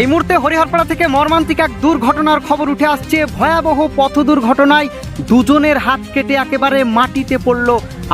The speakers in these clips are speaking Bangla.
এই মুহূর্তে হরিহরপাড়া থেকে মর্মান্তিক এক দুর্ঘটনার খবর উঠে আসছে। ভয়াবহ পথ দুর্ঘটনায় দুজনের হাত কেটে একেবারে মাটিতে পড়ল।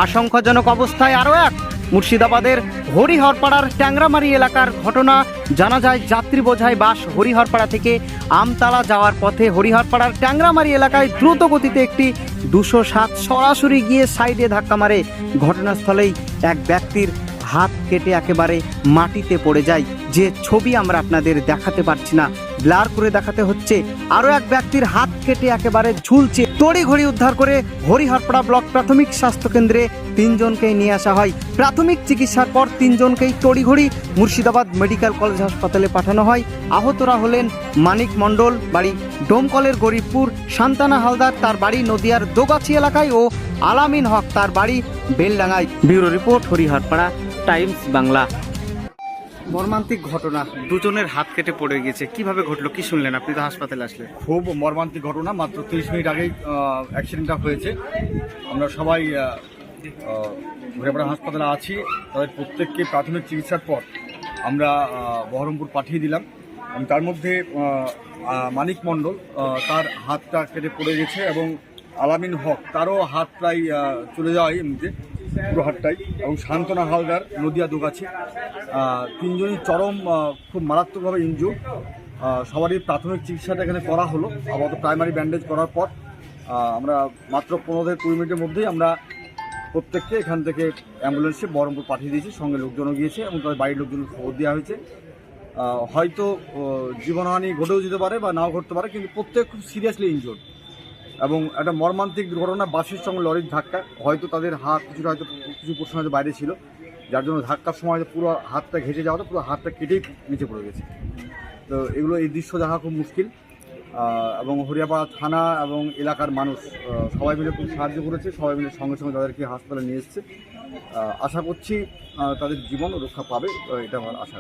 আশঙ্কাজনক অবস্থায় আরও এক মুর্শিদাবাদের হরিহরপাড়ার ট্যাংরামারি এলাকার ঘটনা। জানা যায়, যাত্রী বোঝায় বাস হরিহরপাড়া থেকে আমতলা যাওয়ার পথে হরিহরপাড়ার ট্যাংরামারি এলাকায় দ্রুত গতিতে একটি দুশো সাত সরাসরি গিয়ে সাইডে ধাক্কা মারে। ঘটনাস্থলেই এক ব্যক্তির হাত কেটে একেবারে মাটিতে পড়ে যায়। যে ছবি আমরা আপনাদের দেখাতে পারছি না, ব্লার করে দেখাতে হচ্ছে, আরও এক ব্যক্তির হাত কেটে একেবারে ঝুলছে। তড়িঘড়ি উদ্ধার করে হরিহরপাড়া ব্লক প্রাথমিক স্বাস্থ্য কেন্দ্রে তিনজনকেই নিয়ে আসা হয়। প্রাথমিক চিকিৎসার পর তিনজনকেই তড়িঘড়ি মুর্শিদাবাদ মেডিকেল কলেজ হাসপাতালে পাঠানো হয়। আহতরা হলেন মানিক মণ্ডল, বাড়ি ডোমকলের গরিবপুর সান্তানা হালদার, তার বাড়ি নদিয়ার দোগাছি এলাকায় ও আলামিন হক, তার বাড়ি বেলডাঙ্গায়। Bureau report, Hariharpara. Times Bangla. মর্মান্তিক ঘটনা দুজনের হাত কেটে পড়ে গেছে। কীভাবে ঘটলো? কি শুনলেন? আপনি তো হাসপাতালে আসলেন। খুব মর্মান্তিক ঘটনা মাত্র তিরিশ মিনিট আগেই অ্যাক্সিডেন্টটা হয়েছে। আমরা সবাই ঘুরেপাড়া হাসপাতালে আছি। তাদের প্রত্যেককে প্রাথমিক চিকিৎসার পর আমরা বহরমপুর পাঠিয়ে দিলাম। এবং তার মধ্যে মানিক মণ্ডল তার হাতটা কেটে পড়ে গেছে এবং আলামিন হক তারও হাত প্রায় চলে যাওয়াই এমনিতে। পুরো হাতটাই এবং শান্তনা হালদার, নদিয়া দুগাছি। তিনজনই চরম খুব মারাত্মকভাবে ইনজুর সবারই প্রাথমিক চিকিৎসাটা এখানে করা হলো। আপাতত প্রাইমারি ব্যান্ডেজ করার পর আমরা মাত্র পনেরো থেকে কুড়ি মিনিটের মধ্যেই আমরা প্রত্যেককে এখান থেকে অ্যাম্বুলেন্সে বহরমপুর পাঠিয়ে দিয়েছি। সঙ্গে লোকজনও গিয়েছে এবং তাদের বাড়ির লোকজনকে খবর দেওয়া হয়েছে। হয়তো জীবনহানি ঘটেও যেতে পারে বা নাও ঘটতে পারে, কিন্তু প্রত্যেক খুব সিরিয়াসলি ইনজোর্ড এবং একটা মর্মান্তিক দুর্ঘটনা বাসের সঙ্গে লরির ধাক্কা। হয়তো তাদের হাত কিছুটা হয়তো কিছু পোর্শন হয়তো বাইরে ছিল। যার জন্য ধাক্কার সময় হয়তো পুরো হাতটা ঘেঁচে যাওয়াটা পুরো হাতটা কেটেই নিচে পড়ে গেছে। তো এগুলো এই দৃশ্য দেখা খুব মুশকিল। এবং হরিয়াপাড়া থানা এবং এলাকার মানুষ সবাই মিলে খুব সাহায্য করেছে। সবাই মিলে সঙ্গে সঙ্গে তাদেরকে হাসপাতালে নিয়ে এসছে। আশা করছি তাদের জীবন রক্ষা পাবে। এটা আমার আশা।